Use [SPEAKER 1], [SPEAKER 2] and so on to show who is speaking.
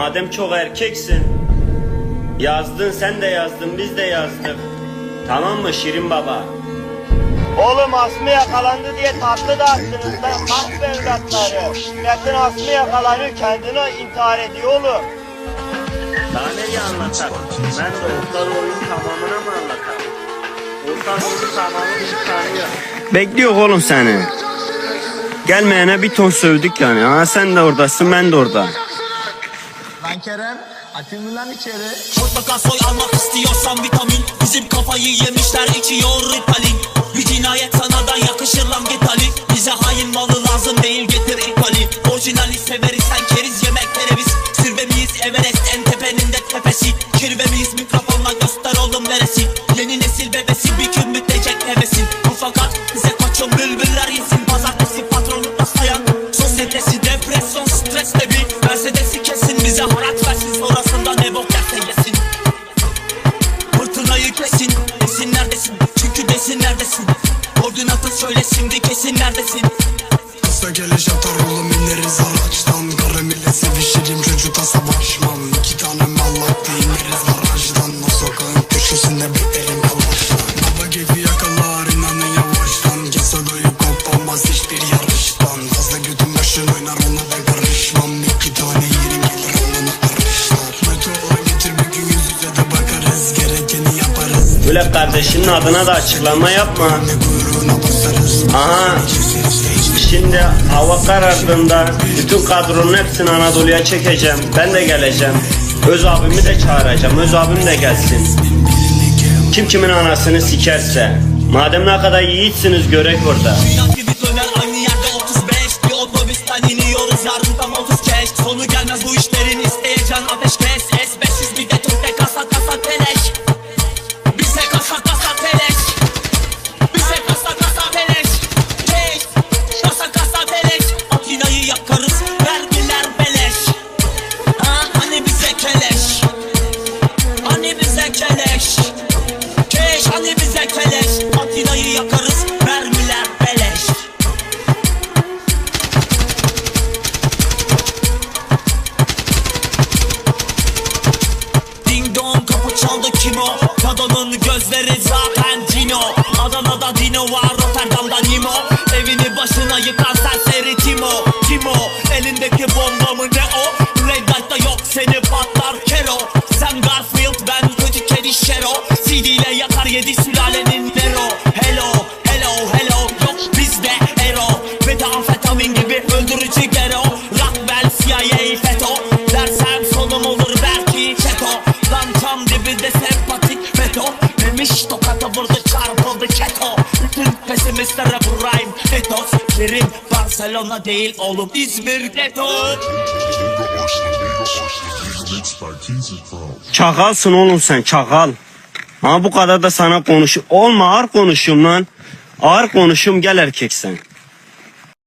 [SPEAKER 1] Madem çok erkeksin, yazdın sen de yazdın biz de yazdık. Tamam mı Şirin Baba? Oğlum Aslı yakalandı diye tatlı dağıttınız lan kalk be evlatları. Metin Aslı yakalanıyor kendine intihar ediyor oğlum. Daha nereye anlatak? Ben de ortalığı oyun tamamına mı anlatam? Ortalığı oyun tamamını tanıyor. Bekliyor oğlum seni. Gelmeyene bir ton sövdük yani. Ha sen de oradasın ben de orada.
[SPEAKER 2] Lan Kerem, atayım lan içeri?
[SPEAKER 3] Mutlaka soy almak istiyorsan vitamin. Bizim kafayı yemişler içiyor Ritalin. Bir cinayet sana da yakışır Kesin Desin neredesin? Çünkü desin neredesin? Koordinatı söyle şimdi kesin neredesin?
[SPEAKER 4] Hasta geliş atar oğlum ineriz. Araçtan Karamile sevişirim. Çocukla savaşmam
[SPEAKER 1] Böyle kardeşinin adına da açıklama yapma. Aha. Şimdi hava karardığında bütün kadronun hepsini Anadolu'ya çekeceğim. Ben de geleceğim. Öz abimi de çağıracağım. Öz abim de gelsin. Kim kimin anasını sikerse. Madem ne kadar yiğitsiniz görek orada.
[SPEAKER 3] Aynı yerde 35 Bir otobüsten iniyoruz yarın tam 30 keş Sonu gelmez yakarız mermiler beleş. Ding dong kapı çaldı kim o? Kadının gözleri zaten Cino Adana'da Dino var Rotterdam'da Nimo Evini başına yıkan serseri Timo. Timo elindeki bomba mı ne o? Red Light'ta yok seni patlar Kero. Sen Garfield ben kötü kedi Şero CD ile yakar yedi sülalenin Bu rhyme etos Kerim Barcelona değil oğlum İzmir ghetto
[SPEAKER 5] Mixed by Keys and Pro.
[SPEAKER 1] Çakalsın oğlum sen çakal. Ha bu kadar da sana konuş. Olma ağır konuşum lan. Ağır konuşum gel erkek sen.